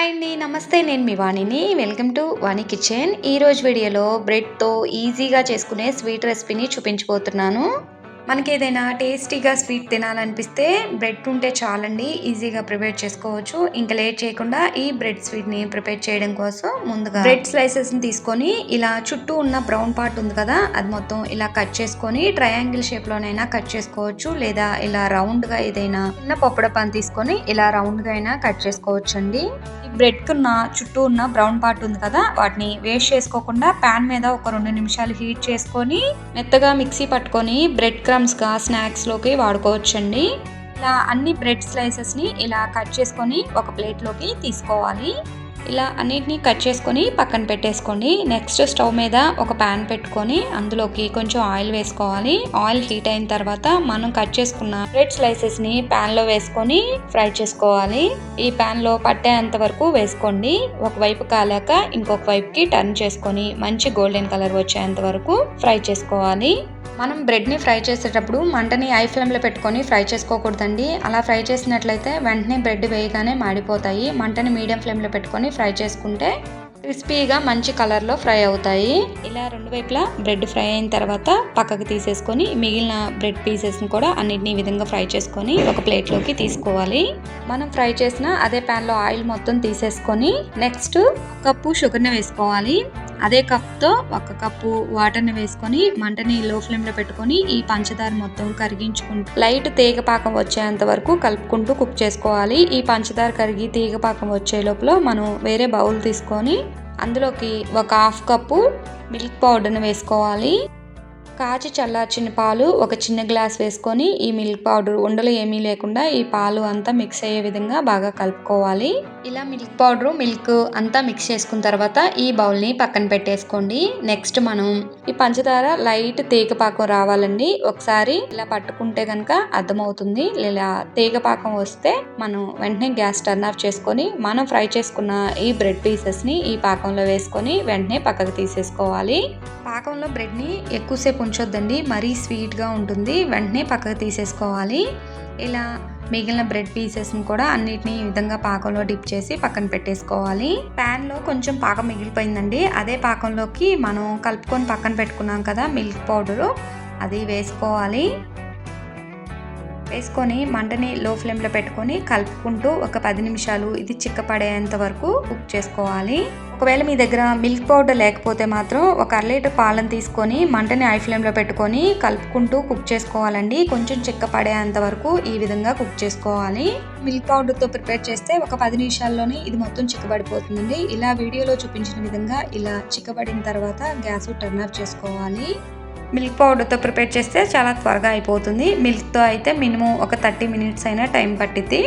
Hi అండి నమస్తే. నేను మీ వాణిని. Welcome to Vani kitchen. ఈరోజు వీడియోలో బ్రెడ్తో ఈజీగా చేసుకునే స్వీట్ రెసిపీని చూపించబోతున్నాను. మనకి ఏదైనా టేస్టీగా స్వీట్ తినాలనిపిస్తే బ్రెడ్ ఉంటే చాలండి ఈజీగా ప్రిపేర్ చేసుకోవచ్చు. ఇంకా లేట్ చేయకుండా ఈ బ్రెడ్ స్వీట్ని ప్రిపేర్ చేయడం కోసం ముందుగా బ్రెడ్ స్లైసెస్ని తీసుకొని ఇలా చుట్టూ ఉన్న బ్రౌన్ పార్ట్ ఉంది కదా అది మొత్తం ఇలా కట్ చేసుకొని ట్రయాంగిల్ షేప్లోనైనా కట్ చేసుకోవచ్చు లేదా ఇలా రౌండ్గా ఏదైనా చిన్న పప్పుడపాన్ని తీసుకొని ఇలా రౌండ్గా అయినా కట్ చేసుకోవచ్చు అండి బ్రెడ్ కున్న చుట్టూ ఉన్న బ్రౌన్ పార్ట్ ఉంది కదా వాటిని వేస్ట్ చేసుకోకుండా పాన్ మీద ఒక రెండు నిమిషాలు హీట్ చేసుకొని మెత్తగా మిక్సీ పట్టుకొని బ్రెడ్ ఐటమ్స్గా స్నాక్స్లోకి వాడుకోవచ్చండి. ఇలా అన్ని బ్రెడ్ స్లైసెస్ని ఇలా కట్ చేసుకొని ఒక ప్లేట్లోకి తీసుకోవాలి. ఇలా అన్నిటిని కట్ చేసుకొని పక్కన పెట్టేసుకోండి. నెక్స్ట్ స్టవ్ మీద ఒక ప్యాన్ పెట్టుకొని అందులోకి కొంచెం ఆయిల్ వేసుకోవాలి. ఆయిల్ హీట్ అయిన తర్వాత మనం కట్ చేసుకున్న బ్రెడ్ స్లైసెస్ని ప్యాన్లో వేసుకొని ఫ్రై చేసుకోవాలి. ఈ ప్యాన్లో పట్టేంత వరకు వేసుకోండి. ఒకవైపు కాలాక ఇంకొక వైపుకి టర్న్ చేసుకొని మంచి గోల్డెన్ కలర్ వచ్చేంత వరకు ఫ్రై చేసుకోవాలి. మనం బ్రెడ్ని ఫ్రై చేసేటప్పుడు మంటని ఐ ఫ్లేమ్లో పెట్టుకొని ఫ్రై చేసుకోకూడదండి. అలా ఫ్రై చేసినట్లయితే వెంటనే బ్రెడ్ వేయగానే మాడిపోతాయి. మంటని మీడియం ఫ్లేమ్లో పెట్టుకొని ఫ్రై చేసుకుంటే క్రిస్పీగా మంచి కలర్లో ఫ్రై అవుతాయి. ఇలా రెండు వైపులా బ్రెడ్ ఫ్రై అయిన తర్వాత పక్కకు తీసేసుకొని మిగిలిన బ్రెడ్ పీసెస్ని కూడా అన్నిటిని విధంగా ఫ్రై చేసుకొని ఒక ప్లేట్లోకి తీసుకోవాలి. మనం ఫ్రై చేసిన అదే ప్యాన్లో ఆయిల్ మొత్తం తీసేసుకొని నెక్స్ట్ కప్పు షుగర్ని వేసుకోవాలి. అదే కప్తో ఒక కప్పు వాటర్ని వేసుకొని మంటని లో ఫ్లేమ్లో పెట్టుకొని ఈ పంచదార మొత్తం కరిగించుకుంటూ లైట్ తీగ పాకం వచ్చేంత వరకు కలుపుకుంటూ కుక్ చేసుకోవాలి. ఈ పంచదార కరిగి తీగ పాకం వచ్చే లోపల మనం వేరే బౌల్ తీసుకొని అందులోకి ఒక హాఫ్ కప్పు మిల్క్ పౌడర్ని వేసుకోవాలి. కాచి చల్లార్చిన పాలు ఒక చిన్న గ్లాస్ వేసుకొని ఈ మిల్క్ పౌడర్ ఉండలు ఏమీ లేకుండా ఈ పాలు అంతా మిక్స్ అయ్యే విధంగా బాగా కలుపుకోవాలి. ఇలా మిల్క్ పౌడర్ మిల్క్ అంతా మిక్స్ చేసుకున్న తర్వాత ఈ బౌల్ని పక్కన పెట్టేసుకోండి. నెక్స్ట్ మనం ఈ పంచదార లైట్ తీగ పాకం రావాలండి. ఒకసారి ఇలా పట్టుకుంటే కనుక అర్థమవుతుంది. ఇలా తీగ పాకం వస్తే మనం వెంటనే గ్యాస్ టర్న్ ఆఫ్ చేసుకొని మనం ఫ్రై చేసుకున్న ఈ బ్రెడ్ పీసెస్ని ఈ పాకంలో వేసుకొని వెంటనే పక్కకు తీసేసుకోవాలి. పాకంలో బ్రెడ్ని ఎక్కువసేపు ఉంచొద్దండి. మరీ స్వీట్గా ఉంటుంది. వెంటనే పక్కకు తీసేసుకోవాలి. ఇలా మిగిలిన బ్రెడ్ పీసెస్ని కూడా అన్నిటిని ఈ విధంగా పాకంలో డిప్ చేసి పక్కన పెట్టేసుకోవాలి. ప్యాన్లో కొంచెం పాకం మిగిలిపోయిందండి. అదే పాకంలోకి మనం కలుపుకొని పక్కన పెట్టుకున్నాం కదా మిల్క్ పౌడరు. అది వేసుకోవాలి. వేసుకొని మంటని లో ఫ్లేమ్లో పెట్టుకొని కలుపుకుంటూ ఒక పది నిమిషాలు ఇది చిక్కపడేంత వరకు కుక్ చేసుకోవాలి. ఒకవేళ మీ దగ్గర మిల్క్ పౌడర్ లేకపోతే మాత్రం ఒక అర లీటర్ పాలను తీసుకొని మంటని ఐ ఫ్లేమ్లో పెట్టుకొని కలుపుకుంటూ కుక్ చేసుకోవాలండి. కొంచెం చిక్కపడేంత వరకు ఈ విధంగా కుక్ చేసుకోవాలి. మిల్క్ పౌడర్తో ప్రిపేర్ చేస్తే ఒక పది నిమిషాల్లోనే ఇది మొత్తం చిక్కబడిపోతుందండి. ఇలా వీడియోలో చూపించిన విధంగా ఇలా చిక్కబడిన తర్వాత గ్యాస్ టర్న్ ఆఫ్ చేసుకోవాలి. మిల్క్ పౌడర్తో ప్రిపేర్ చేస్తే చాలా త్వరగా అయిపోతుంది. మిల్క్తో అయితే మినిమం ఒక థర్టీ మినిట్స్ అయినా టైం పట్టిద్ది.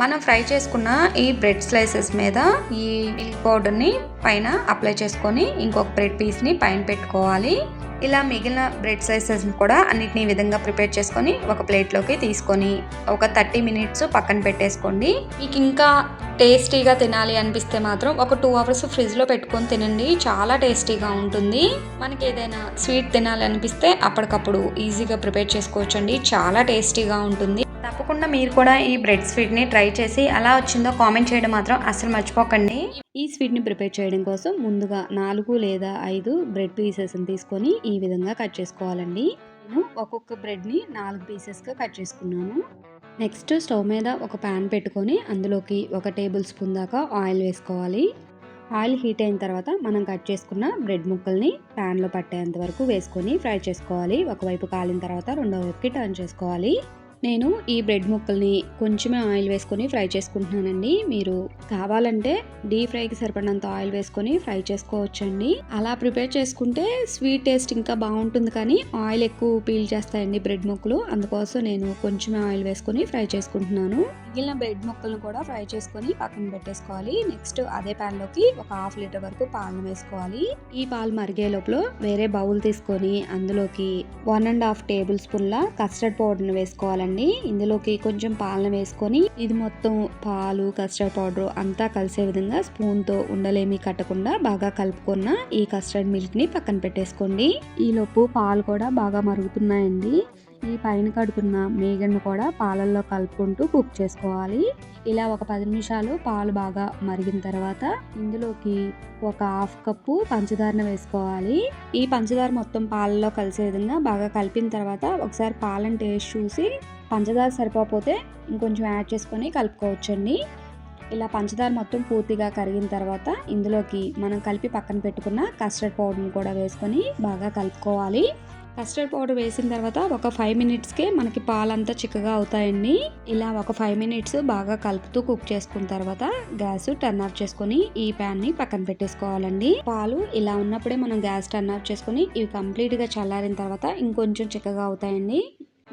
మనం ఫ్రై చేసుకున్న ఈ బ్రెడ్ స్లైసెస్ మీద ఈ మిల్క్ పౌడర్ని పైన అప్లై చేసుకొని ఇంకొక బ్రెడ్ పీస్ని పైన పెట్టుకోవాలి. ఇలా మిగిలిన బ్రెడ్ స్లైసెస్ కూడా అన్నిటిని ఈ విధంగా ప్రిపేర్ చేసుకొని ఒక ప్లేట్లోకి తీసుకొని ఒక థర్టీ మినిట్స్ పక్కన పెట్టేసుకోండి. మీకు ఇంకా టేస్టీగా తినాలి అనిపిస్తే మాత్రం ఒక టూ అవర్స్ ఫ్రిడ్జ్లో పెట్టుకొని తినండి. చాలా టేస్టీగా ఉంటుంది. మనకి ఏదైనా స్వీట్ తినాలి అనిపిస్తే అప్పటికప్పుడు ఈజీగా ప్రిపేర్ చేసుకోవచ్చండి. చాలా టేస్టీగా ఉంటుంది. తప్పకుండా మీరు కూడా ఈ బ్రెడ్ స్వీట్ని ట్రై చేసి ఎలా వచ్చిందో కామెంట్ చేయడం మాత్రం అసలు మర్చిపోకండి. ఈ స్వీట్ని ప్రిపేర్ చేయడం కోసం ముందుగా నాలుగు లేదా ఐదు బ్రెడ్ పీసెస్ని తీసుకొని ఈ విధంగా కట్ చేసుకోవాలండి. నేను ఒక్కొక్క బ్రెడ్ని నాలుగు పీసెస్గా కట్ చేసుకున్నాను. నెక్స్ట్ స్టవ్ మీద ఒక ప్యాన్ పెట్టుకొని అందులోకి ఒక టేబుల్ స్పూన్ దాకా ఆయిల్ వేసుకోవాలి. ఆయిల్ హీట్ అయిన తర్వాత మనం కట్ చేసుకున్న బ్రెడ్ ముక్కల్ని ప్యాన్లో పట్టేంత వరకు వేసుకొని ఫ్రై చేసుకోవాలి. ఒకవైపు కాలిన తర్వాత రెండో వైపుకి టర్న్ చేసుకోవాలి. నేను ఈ బ్రెడ్ ముక్కల్ని కొంచెమే ఆయిల్ వేసుకొని ఫ్రై చేసుకుంటున్నానండి. మీరు కావాలంటే డీప్ ఫ్రైకి సరిపడినంత ఆయిల్ వేసుకొని ఫ్రై చేసుకోవచ్చండి. అలా ప్రిపేర్ చేసుకుంటే స్వీట్ టేస్ట్ ఇంకా బాగుంటుంది కానీ ఆయిల్ ఎక్కువ పీల్ చేస్తాయండి బ్రెడ్ ముక్కలు. అందుకోసం నేను కొంచెమే ఆయిల్ వేసుకొని ఫ్రై చేసుకుంటున్నాను. మిగిలిన బ్రెడ్ ముక్కలను కూడా ఫ్రై చేసుకొని పక్కన పెట్టేసుకోవాలి. నెక్స్ట్ అదే ప్యాన్లోకి ఒక హాఫ్ లీటర్ వరకు పాలను వేసుకోవాలి. ఈ పాలు మరిగే లోపల వేరే బౌల్ తీసుకొని అందులోకి వన్ అండ్ హాఫ్ టేబుల్ స్పూన్ల కస్టర్డ్ పౌడర్ని వేసుకోవాలండి. ఇందులోకి కొంచెం పాలను వేసుకొని ఇది మొత్తం పాలు కస్టర్డ్ పౌడర్ అంతా కలిసే విధంగా స్పూన్తో ఉండలేమి కట్టకుండా బాగా కలుపుకున్న ఈ కస్టర్డ్ మిల్క్ని పక్కన పెట్టేసుకోండి. ఈలోపు పాలు కూడా బాగా మరుగుతున్నాయండి. ఈ పైన కడుకున్న మేగడ్ను కూడా పాలల్లో కలుపుకుంటూ కుక్ చేసుకోవాలి. ఇలా ఒక పది నిమిషాలు పాలు బాగా మరిగిన తర్వాత ఇందులోకి ఒక హాఫ్ కప్పు పంచదారను వేసుకోవాలి. ఈ పంచదార మొత్తం పాలలో కలిసే విధంగా బాగా కలిపిన తర్వాత ఒకసారి పాలను టేస్ట్ చూసి పంచదార సరిపోతే ఇంకొంచెం యాడ్ చేసుకొని కలుపుకోవచ్చండి. ఇలా పంచదార మొత్తం పూర్తిగా కరిగిన తర్వాత ఇందులోకి మనం కలిపి పక్కన పెట్టుకున్న కస్టర్డ్ పౌడర్ని కూడా వేసుకొని బాగా కలుపుకోవాలి. కస్టర్డ్ పౌడర్ వేసిన తర్వాత ఒక ఫైవ్ మినిట్స్కే మనకి పాలంతా చిక్కగా అవుతాయండి. ఇలా ఒక ఫైవ్ మినిట్స్ బాగా కలుపుతూ కుక్ చేసుకున్న తర్వాత గ్యాస్ టర్న్ ఆఫ్ చేసుకొని ఈ ప్యాన్ని పక్కన పెట్టేసుకోవాలండి. పాలు ఇలా ఉన్నప్పుడే మనం గ్యాస్ టర్న్ ఆఫ్ చేసుకొని ఇవి కంప్లీట్గా చల్లారిన తర్వాత ఇంకొంచెం చిక్కగా అవుతాయండి.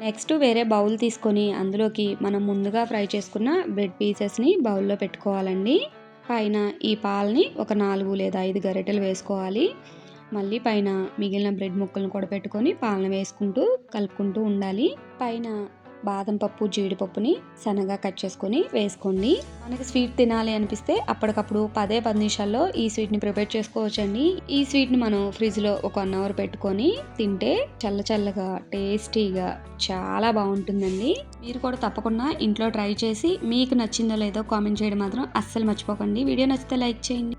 నెక్స్ట్ వేరే బౌల్ తీసుకొని అందులోకి మనం ముందుగా ఫ్రై చేసుకున్న బ్రెడ్ పీసెస్ని బౌల్లో పెట్టుకోవాలండి. పైన ఈ పాలని ఒక నాలుగు లేదా ఐదు గరిటెలు వేసుకోవాలి. మళ్ళీ పైన మిగిలిన బ్రెడ్ ముక్కలను కూడా పెట్టుకొని పాలన వేసుకుంటూ కలుపుకుంటూ ఉండాలి. పైన బాదం పప్పు జీడిపప్పుని సన్నగా కట్ చేసుకొని వేసుకోండి. మనకి స్వీట్ తినాలి అనిపిస్తే అప్పటికప్పుడు పదే పది నిమిషాల్లో ఈ స్వీట్ని ప్రిపేర్ చేసుకోవచ్చండి. ఈ స్వీట్ని మనం ఫ్రిడ్జ్లో ఒక వన్ అవర్ పెట్టుకొని తింటే చల్ల చల్లగా టేస్టీగా చాలా బాగుంటుందండి. మీరు కూడా తప్పకుండా ఇంట్లో ట్రై చేసి మీకు నచ్చిందో లేదో కామెంట్ చేయడం మాత్రం అస్సలు మర్చిపోకండి. వీడియో నచ్చితే లైక్ చేయండి.